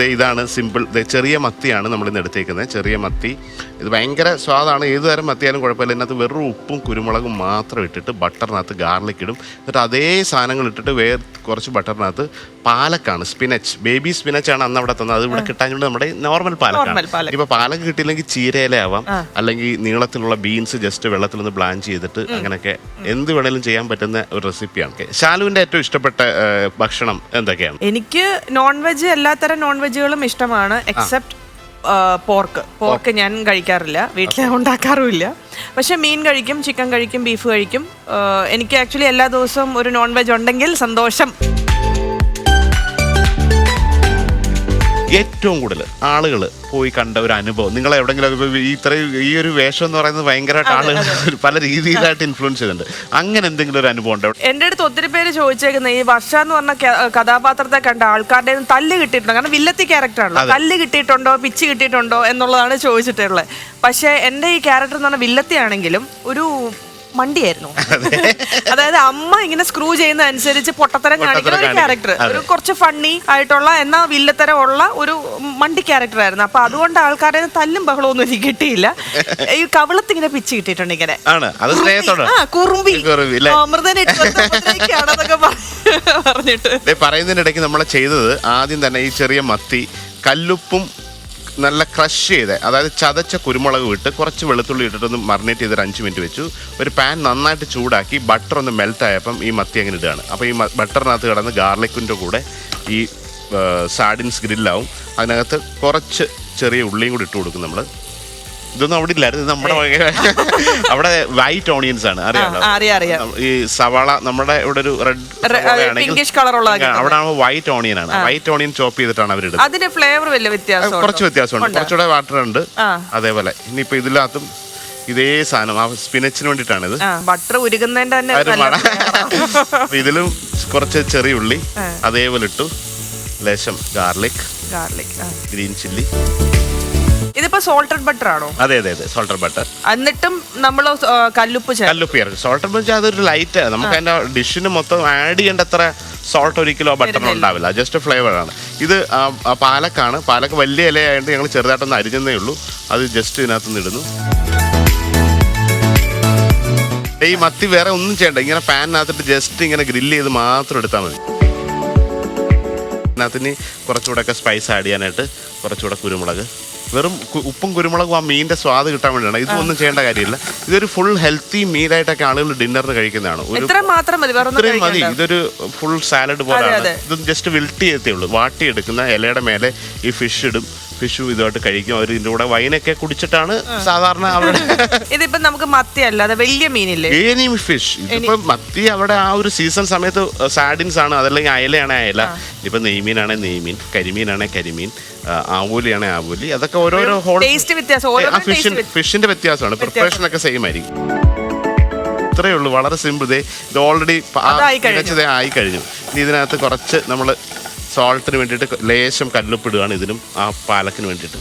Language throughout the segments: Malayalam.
ദേ ഇതാണ് സിമ്പിൾ. ദേ ചെറിയ മത്തിയാണ് നമ്മൾ ഇന്ന് എടുത്തേക്കുന്നത്. ചെറിയ മത്തി. ഇത് ഭയങ്കര സ്വാദാണ്. ഏത് തരം മത്തിയാലും കുഴപ്പമില്ല. ഇതിനകത്ത് വെറും ഉപ്പും കുരുമുളകും മാത്രം ഇട്ടിട്ട് ബട്ടറിനകത്ത് ഗാർലിക് ഇടും. എന്നിട്ട് അതേ സാധനങ്ങൾ ഇട്ടിട്ട് വേർ കുറച്ച് ബട്ടറിനകത്ത് പാലക്കാണ്. സ്പിനച്ച്. ബേബി സ്പിനച്ച് ആണ് അന്ന് അവിടെ തന്നത്. അത് ഇവിടെ കിട്ടാഞ്ഞുകൊണ്ട് നമ്മുടെ നോർമൽ പാലക്കാണ്. പാലക്ക്. ഇപ്പൊ പാലക്ക് കിട്ടിയില്ലെങ്കിൽ ചീരയിലാവാം അല്ലെങ്കിൽ നീളത്തിലുള്ള ബീൻസ് ജസ്റ്റ് വെള്ളത്തിൽ നിന്ന് ബ്ലാൻ ചെയ്തിട്ട് അങ്ങനെയൊക്കെ എന്ത് വേണേലും ചെയ്യാൻ പറ്റുന്ന ഒരു റെസിപ്പിയാണ്. ശാലുവിന്റെ ഏറ്റവും ഇഷ്ടപ്പെട്ട ഭക്ഷണം എന്തൊക്കെയാണ്? എനിക്ക് നോൺ വെജ് എല്ലാത്തരം നോൺ വെജുകളും ഇഷ്ടമാണ് എക്സെപ്റ്റ് പോർക്ക് പോർക്ക് ഞാൻ കഴിക്കാറില്ല വീട്ടിൽ ഉണ്ടാക്കാറുമില്ല. പക്ഷെ മീൻ കഴിക്കും ചിക്കൻ കഴിക്കും ബീഫ് കഴിക്കും. എനിക്ക് ആക്ച്വലി എല്ലാ ദിവസവും ഒരു നോൺ വെജ് ഉണ്ടെങ്കിൽ സന്തോഷം. ഏറ്റവും കൂടുതൽ ആളുകൾ പോയി കണ്ട ഒരു അനുഭവം. നിങ്ങൾ എവിടെങ്കിലും ഈ ഇത്രയും ഈ ഒരു വേഷം എന്ന് പറയുന്നത് ഭയങ്കരമായിട്ട് ആളുകൾ പല രീതിയിലായിട്ട് ഇൻഫ്ലുവൻസ് ചെയ്തിട്ടുണ്ട് അങ്ങനെ എന്തെങ്കിലും ഒരു അനുഭവം ഉണ്ടോ? എന്റെ അടുത്ത് ഒത്തിരി പേര് ചോദിച്ചേക്കുന്നത് ഈ വർഷ എന്ന് പറഞ്ഞ കഥാപാത്രത്തെ കണ്ട ആൾക്കാരുടെ തല്ല് കിട്ടിയിട്ടുണ്ടോ. കാരണം വില്ലത്തി ക്യാരക്ടറാണല്ലോ തല്ല് കിട്ടിയിട്ടുണ്ടോ പിച്ച് കിട്ടിയിട്ടുണ്ടോ എന്നുള്ളതാണ് ചോദിച്ചിട്ടുള്ളത്. പക്ഷേ എന്റെ ഈ ക്യാരക്ടർ എന്ന് പറഞ്ഞാൽ വില്ലത്തിയാണെങ്കിലും ഒരു മണ്ടിയായിരുന്നു. അതായത് അമ്മ ഇങ്ങനെ സ്ക്രൂ ചെയ്യുന്ന അനുസരിച്ച് പൊട്ടത്തരം കാണിക്കുന്ന ഒരു ക്യാരക്ടർ ഒരു കുറച്ച് ഫണ്ണി ആയിട്ടുള്ള എന്നാ വില്ലത്തരം ഉള്ള ഒരു മണ്ടി ക്യാരക്ടർ ആയിരുന്നു. അപ്പൊ അതുകൊണ്ട് ആൾക്കാരെ തല്ലും ബഹളവും ബഹളമൊന്നും എനിക്ക് കിട്ടിയില്ല. ഈ കവിളത്ത് ഇങ്ങനെ പിച്ച് കിട്ടിയിട്ടുണ്ട് ഇങ്ങനെ. കുറുമ്പി. പറഞ്ഞിട്ട്. പറയുന്നതിനിടയ്ക്ക് നമ്മൾ ചെയ്തത് ആദ്യം തന്നെ ഈ ചെറിയ മത്തി കല്ലുപ്പും നല്ല ക്രഷ് ചെയ്ത്. അതായത് ചതച്ച കുരുമുളക് വിട്ട് കുറച്ച് വെളുത്തുള്ളി ഇട്ടിട്ടൊന്ന് മറിനേറ്റ് ചെയ്ത് അഞ്ച് മിനിറ്റ് വെച്ചു. ഒരു പാൻ നന്നായിട്ട് ചൂടാക്കി ബട്ടർ ഒന്ന് മെൽറ്റ് ആയപ്പം ഈ മത്തി അങ്ങനെ ഇടുകയാണ്. അപ്പോൾ ഈ ബട്ടറിനകത്ത് കിടന്ന് ഗാർലിക്കിന്റെ കൂടെ ഈ സാഡിൻസ് ഗ്രില്ലാവും അതിനകത്ത് കുറച്ച് ചെറിയ ഉള്ളിയും കൂടി ഇട്ട് കൊടുക്കും നമ്മൾ ഇതൊന്നും അവിടെ ഇല്ലായിരുന്നു. ഇത് നമ്മുടെ അവിടെ വൈറ്റ് ഓണിയൻസ് ആണ്. അറിയാം. ഈ സവാള നമ്മുടെ ഇവിടെ ഒരു റെഡ് കിട്ടുന്നത്. അവിടെ വൈറ്റ് ഓണിയൻ ആണ്. വൈറ്റ് ഓണിയൻ ചോപ്പ് ചെയ്തിട്ടാണ് അവരിടുന്നത് അതിന്റെ ഫ്ലേവർ വലിയ വ്യത്യാസം കുറച്ച് വ്യത്യാസമുണ്ട്. കുറച്ചുകൂടെ വാട്ടർ ഉണ്ട്. അതേപോലെ. ഇനിയിപ്പോ ഇതിനകത്തും ഇതേ സാധനം. ആ സ്പിനച്ചിന് വേണ്ടിയിട്ടാണ് ഇത് ബട്ടർ ഉരുകുന്നതിന്റെ തന്നെ ഇതിലും കുറച്ച് ചെറിയ ഉള്ളി അതേപോലെ ഇട്ടു. ലേശം ഗാർലിക് ഗാർലിക് ഗ്രീൻ ചില്ലി ഇതിപ്പോ സോൾട്ടഡ് ബട്ടർ ആണോ? അതെ അതെ അതെ സോൾട്ടഡ് ബട്ടർ എന്നിട്ടും നമ്മൾ കല്ലുപ്പ് ചേർക്കും. കല്ലുപ്പ് ചേർക്കും. സോൾട്ടഡ് ബട്ടർ അതൊരു ലൈറ്റ് നമുക്ക് അതിന്റെ ഡിഷിന് മൊത്തം ആഡ് ചെയ്യേണ്ടത്ര സോൾട്ട് ഒരിക്കലോ ബട്ടർ ഉണ്ടാവില്ല. ജസ്റ്റ് ഫ്ലേവർ ആണ്. ഇത് പാലക്കാണ്. പാലക്ക് വലിയ ഇലയായിട്ട് ഞങ്ങൾ ചെറുതായിട്ടൊന്ന് അരിഞ്ഞതേ ഉള്ളൂ. അത് ജസ്റ്റ് ഇതിനകത്തുനിന്ന് ഇടുന്നു. ഈ മത്തി വേറെ ഒന്നും ചെയ്യണ്ട. ഇങ്ങനെ പാനിനകത്തിട്ട് ജസ്റ്റ് ഇങ്ങനെ ഗ്രില്ല് ചെയ്ത് മാത്രം എടുത്താൽ മതി. അതിനകത്തിന് കുറച്ചുകൂടെ ഒക്കെ സ്പൈസ് ആഡ് ചെയ്യാനായിട്ട് കുറച്ചുകൂടെ കുരുമുളക്. വെറും ഉപ്പും കുരുമുളകും ആ മീനിന്റെ സ്വാദ് കിട്ടാൻ വേണ്ടിയാണ്. ഇതൊന്നും ചെയ്യേണ്ട കാര്യമില്ല. ഇതൊരു ഫുൾ ഹെൽത്തി മീലായിട്ടൊക്കെ ആളുകൾ ഡിന്നറിന് കഴിക്കുന്നതാണ്. ഇത്രയും മതി ഇതൊരു ഫുൾ സാലഡ് പോലെയാണ്. ഇത് ജസ്റ്റ് വിൽട്ട് എത്തിയുള്ളൂ ഉള്ളൂ. വാട്ടിയെടുക്കുന്ന ഇലയുടെ മേലെ ഈ ഫിഷ് ഇടും. ഫിഷും ഇതുമായിട്ട് കഴിക്കും. അവർ ഇതിന്റെ കൂടെ വൈനൊക്കെ കുടിച്ചിട്ടാണ് സാധാരണ അവരുടെ ഇതിപ്പോ നമുക്ക് മത്തി അല്ലാതെ വലിയ മീനില്ലേ? Any fish. ഇതിപ്പോ മത്തി അവിടെ ആ ഒരു സീസൺ സമയത്ത് സാഡിൻസ് ആണ്. അതല്ലെങ്കിൽ അയലയാണ് അയല. ഇപ്പൊ നെയ്മീനാണെ നെയ്മീൻ കരിമീനാണെ കരിമീൻ ആവൂലിയാണെ ആവൂലി. അതൊക്കെ ഓരോരോ ഹോൾ ഓരോ ഫിഷിന്റെ വ്യത്യാസമാണ്. പ്രിപ്പറേഷൻ ഒക്കെ സെയിം ആയിരിക്കും. ഇത്രയേ ഉള്ളൂ. വളരെ സിമ്പിൾ ഇത് ഓൾറെഡി. ആയി കഴിഞ്ഞു. ഇനി ഇതിനകത്ത് കുറച്ച് നമ്മൾ സോൾട്ടിന് വേണ്ടിയിട്ട് ലേശം കല്ലുപ്പിടുകയാണ് ഇതിനും ആ പാലക്കിന് വേണ്ടിയിട്ട്.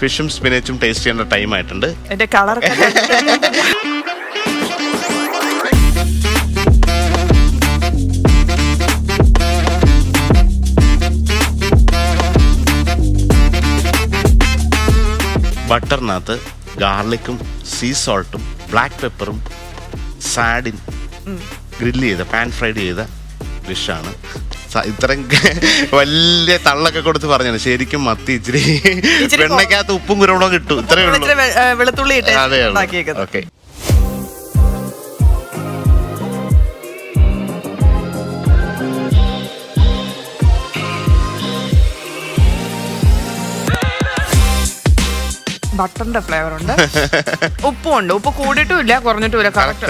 ഫിഷും സ്പിനച്ചും ടേസ്റ്റ് ചെയ്യേണ്ട ടൈം ആയിട്ടുണ്ട്. കളർ ബട്ടറിനകത്ത് ഗാർലിക്കും സീ സോൾട്ടും ബ്ലാക്ക് പെപ്പറും സാഡിൻ ഗ്രില്ല് ചെയ്ത പാൻ ഫ്രൈഡ് ചെയ്ത ഡിഷാണ്. ഇത്രയും വലിയ തള്ളൊക്കെ കൊടുത്ത് പറഞ്ഞാണ് ശരിക്കും മത്തി ഇച്ചിരി വെണ്ണയ്ക്കകത്ത് ഉപ്പും കുരുമുളകും കിട്ടും ഇത്രയേ ഉള്ളൂ. അതെ ഓക്കെ. ബട്ടറിന്റെ ഫ്ലേവർ ഉണ്ട് ഉപ്പും ഉണ്ട്. ഉപ്പ് കൂടിയിട്ടും ഇല്ല കുറഞ്ഞിട്ടും ഇല്ല. കറക്റ്റ്